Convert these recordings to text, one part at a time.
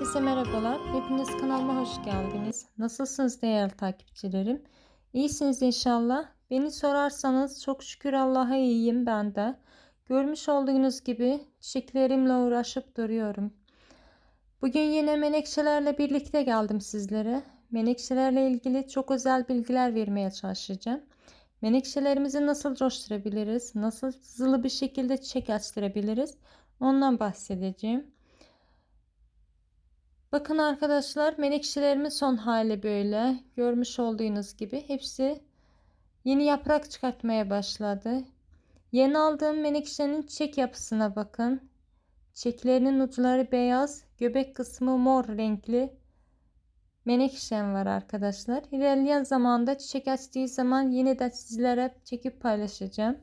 Herkese merhabalar. Hepiniz kanalıma hoş geldiniz. Nasılsınız değerli takipçilerim? İyisiniz inşallah. Beni sorarsanız çok şükür Allah'a iyiyim ben de. Görmüş olduğunuz gibi çiçeklerimle uğraşıp duruyorum. Bugün yine menekşelerle birlikte geldim sizlere. Menekşelerle ilgili çok özel bilgiler vermeye çalışacağım. Menekşelerimizi nasıl coşturabiliriz? Nasıl hızlı bir şekilde çiçek açtırabiliriz? Ondan bahsedeceğim. Bakın arkadaşlar menekşelerimin son hali böyle. Görmüş olduğunuz gibi hepsi yeni yaprak çıkartmaya başladı. Yeni aldığım menekşenin çiçek yapısına bakın. Çiçeklerinin uçları beyaz, göbek kısmı mor renkli menekşem var arkadaşlar. İlerleyen zamanda çiçek açtığı zaman yine de sizlere çekip paylaşacağım.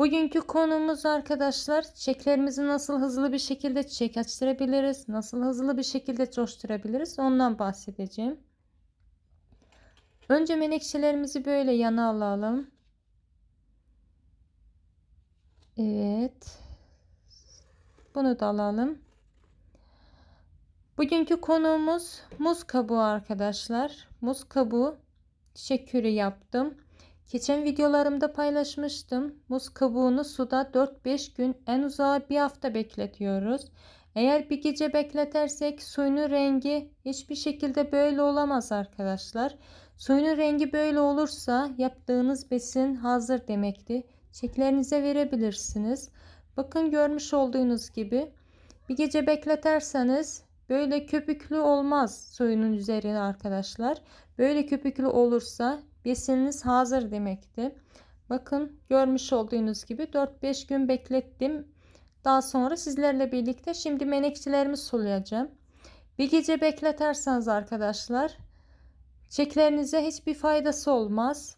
Bugünkü konumuz arkadaşlar çiçeklerimizi nasıl hızlı bir şekilde çiçek açtırabiliriz, nasıl hızlı bir şekilde coşturabiliriz ondan bahsedeceğim. Önce menekşelerimizi böyle yana alalım. Evet. Bunu da alalım. Bugünkü konuğumuz muz kabuğu arkadaşlar. Muz kabuğu çiçek kürü yaptım. Geçen videolarımda paylaşmıştım. Muz kabuğunu suda 4-5 gün en uzağı bir hafta bekletiyoruz. Eğer bir gece bekletersek suyunun rengi hiçbir şekilde böyle olamaz arkadaşlar. Suyunun rengi böyle olursa yaptığınız besin hazır demekti. Çiçeklerinize verebilirsiniz. Bakın görmüş olduğunuz gibi bir gece bekleterseniz böyle köpüklü olmaz suyunun üzerine arkadaşlar. Böyle köpüklü olursa besininiz hazır demekti. Bakın görmüş olduğunuz gibi 4-5 gün beklettim. Daha sonra sizlerle birlikte şimdi menekşelerimi sulayacağım. Bir gece bekleterseniz arkadaşlar çiçeklerinize hiçbir faydası olmaz.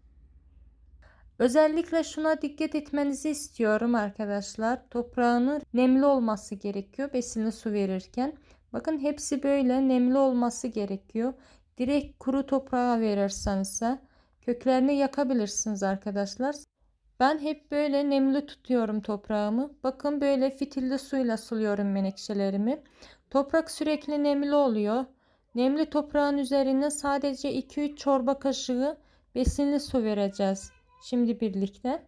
Özellikle şuna dikkat etmenizi istiyorum arkadaşlar. Toprağının nemli olması gerekiyor besinli su verirken. Bakın hepsi böyle nemli olması gerekiyor. Direkt kuru toprağa verirseniz ise köklerini yakabilirsiniz arkadaşlar. Ben hep böyle nemli tutuyorum toprağımı. Bakın böyle fitilli suyla suluyorum menekşelerimi. Toprak sürekli nemli oluyor. Nemli toprağın üzerine sadece 2-3 çorba kaşığı besinli su vereceğiz. Şimdi birlikte.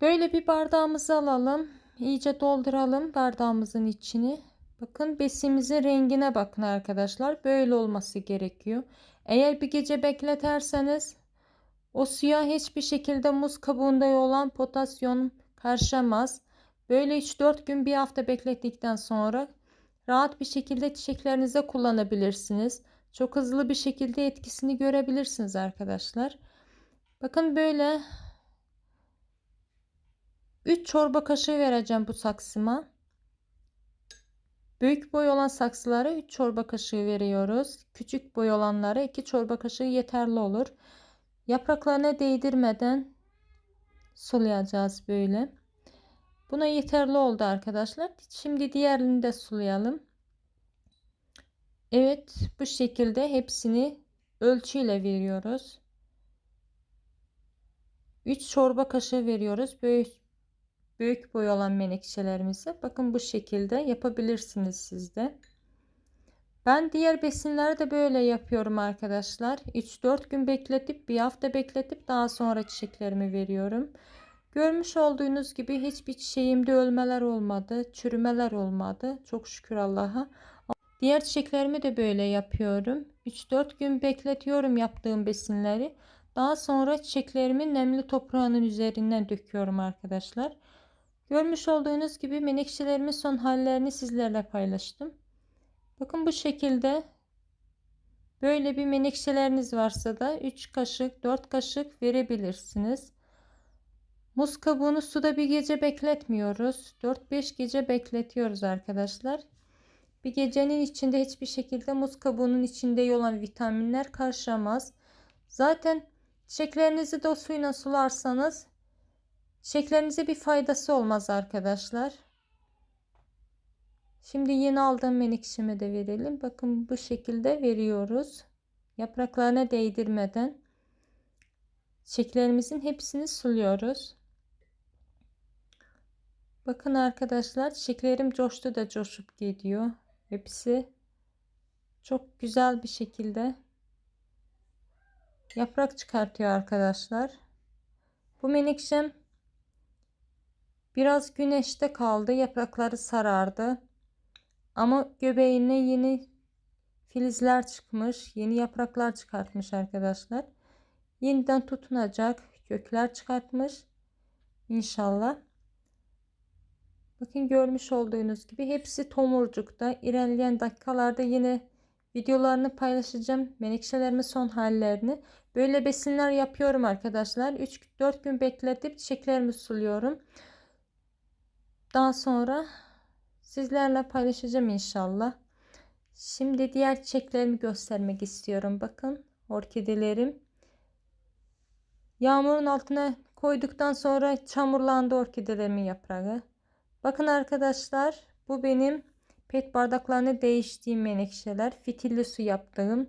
Böyle bir bardağımızı alalım. İyice dolduralım bardağımızın içini. Bakın besimizin rengine bakın arkadaşlar. Böyle olması gerekiyor. Eğer bir gece bekleterseniz o suya hiçbir şekilde muz kabuğunda olan potasyum karışamaz. Böyle 3-4 gün bir hafta beklettikten sonra rahat bir şekilde çiçeklerinize kullanabilirsiniz. Çok hızlı bir şekilde etkisini görebilirsiniz arkadaşlar. Bakın böyle 3 çorba kaşığı vereceğim bu saksıma. Büyük boy olan saksılara 3 çorba kaşığı veriyoruz. Küçük boy olanlara 2 çorba kaşığı yeterli olur. Yapraklarına değdirmeden sulayacağız böyle. Buna yeterli oldu arkadaşlar. Şimdi diğerini de sulayalım. Evet bu şekilde hepsini ölçüyle veriyoruz. 3 çorba kaşığı veriyoruz. Büyük büyük boy olan menekşelerimizi bakın bu şekilde yapabilirsiniz siz de. Ben diğer besinleri de böyle yapıyorum arkadaşlar. 3-4 gün bekletip bir hafta bekletip daha sonra çiçeklerimi veriyorum. Görmüş olduğunuz gibi hiçbir çiçeğimde ölmeler olmadı, çürümeler olmadı. Çok şükür Allah'a. Diğer çiçeklerimi de böyle yapıyorum. 3-4 gün bekletiyorum yaptığım besinleri. Daha sonra çiçeklerimin nemli toprağının üzerinden döküyorum arkadaşlar. Görmüş olduğunuz gibi menekşelerimin son hallerini sizlerle paylaştım. Bakın bu şekilde böyle bir menekşeleriniz varsa da 3 kaşık 4 kaşık verebilirsiniz. Muz kabuğunu suda bir gece bekletmiyoruz. 4-5 gece bekletiyoruz arkadaşlar. Bir gecenin içinde hiçbir şekilde muz kabuğunun içinde olan vitaminler karışamaz. Zaten çiçeklerinizi de o suyla sularsanız çiçeklerinize bir faydası olmaz arkadaşlar. Şimdi yeni aldığım menekşeme de verelim. Bakın bu şekilde veriyoruz. Yapraklarına değdirmeden çiçeklerimizin hepsini suluyoruz. Bakın arkadaşlar çiçeklerim coştu da coşup gidiyor. Hepsi çok güzel bir şekilde yaprak çıkartıyor arkadaşlar. Bu menekşem biraz güneşte kaldı. Yaprakları sarardı. Ama göbeğine yeni filizler çıkmış. Yeni yapraklar çıkartmış arkadaşlar. Yeniden tutunacak. Kökler çıkartmış. İnşallah. Bakın görmüş olduğunuz gibi hepsi tomurcukta. İlerleyen dakikalarda yine videolarını paylaşacağım. Menekşelerimin son hallerini. Böyle besinler yapıyorum arkadaşlar. 3-4 gün bekletip çiçeklerimi suluyorum. Daha sonra sizlerle paylaşacağım inşallah. Şimdi diğer çiçeklerimi göstermek istiyorum. Bakın orkidelerim. Yağmurun altına koyduktan sonra çamurlandı orkidelerimin yaprağı. Bakın arkadaşlar bu benim pet bardaklarını değiştiğim menekşeler. Fitilli su yaptığım.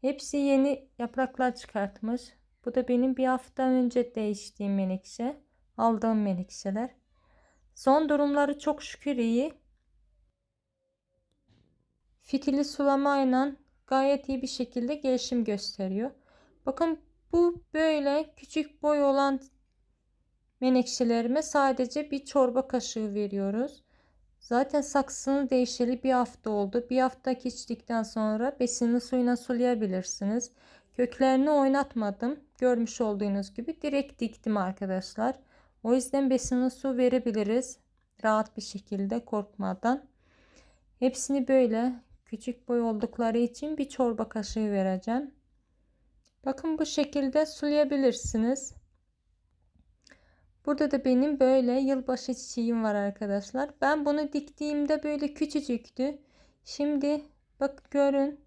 Hepsi yeni yapraklar çıkartmış. Bu da benim bir hafta önce değiştiğim menekşe. Aldığım menekşeler. Son durumları çok şükür iyi. Fitili sulamayla gayet iyi bir şekilde gelişim gösteriyor. Bakın bu böyle küçük boy olan menekşelerime sadece bir çorba kaşığı veriyoruz. Zaten saksını değişeli bir hafta oldu. Bir hafta geçtikten sonra besinli suyuna sulayabilirsiniz. Köklerini oynatmadım. Görmüş olduğunuz gibi direkt diktim arkadaşlar. O yüzden besinli su verebiliriz. Rahat bir şekilde korkmadan. Hepsini böyle küçük boy oldukları için bir çorba kaşığı vereceğim. Bakın bu şekilde sulayabilirsiniz. Burada da benim böyle yılbaşı çiçeğim var arkadaşlar. Ben bunu diktiğimde böyle küçücüktü. Şimdi bak görün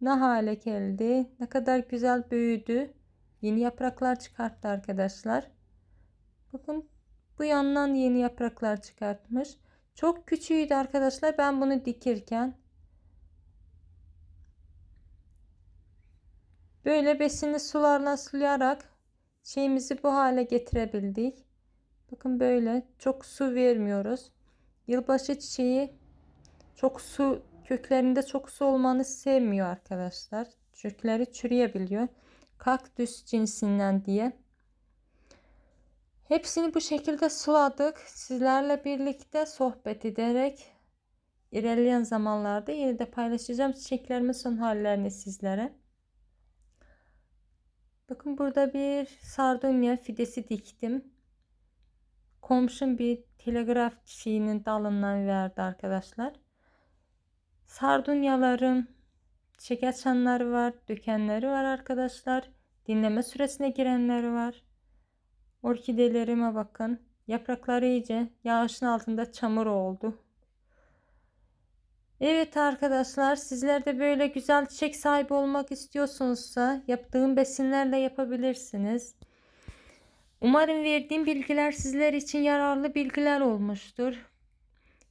ne hale geldi. Ne kadar güzel büyüdü. Yeni yapraklar çıkarttı arkadaşlar. Bakın bu yandan yeni yapraklar çıkartmış. Çok küçüğüydü arkadaşlar ben bunu dikirken. Böyle besinli sularla sulayarak şeyimizi bu hale getirebildik. Bakın böyle çok su vermiyoruz. Yılbaşı çiçeği çok su köklerinde çok su olmanı sevmiyor arkadaşlar. Kökleri çürüyebiliyor. Kaktüs cinsinden diye. Hepsini bu şekilde suladık. Sizlerle birlikte sohbet ederek ilerleyen zamanlarda yine de paylaşacağım çiçeklerimin son hallerini sizlere. Bakın burada bir sardunya fidesi diktim. Komşum bir telegraf çiçeğinin dalından verdi arkadaşlar. Sardunyaların çiçek açanları var, dökenleri var arkadaşlar. Dinleme süresine girenleri var. Orkidelerime bakın. Yaprakları iyice yağışın altında çamur oldu. Evet arkadaşlar sizler de böyle güzel çiçek sahibi olmak istiyorsunuzsa yaptığım besinlerle yapabilirsiniz. Umarım verdiğim bilgiler sizler için yararlı bilgiler olmuştur.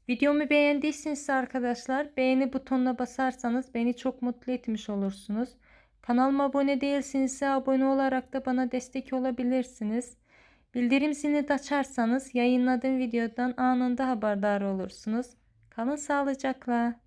Videomu beğendiyseniz arkadaşlar beğeni butonuna basarsanız beni çok mutlu etmiş olursunuz. Kanalıma abone değilsinizse abone olarak da bana destek olabilirsiniz. Bildirim zilini açarsanız yayınladığım videodan anında haberdar olursunuz. Kalın sağlıcakla.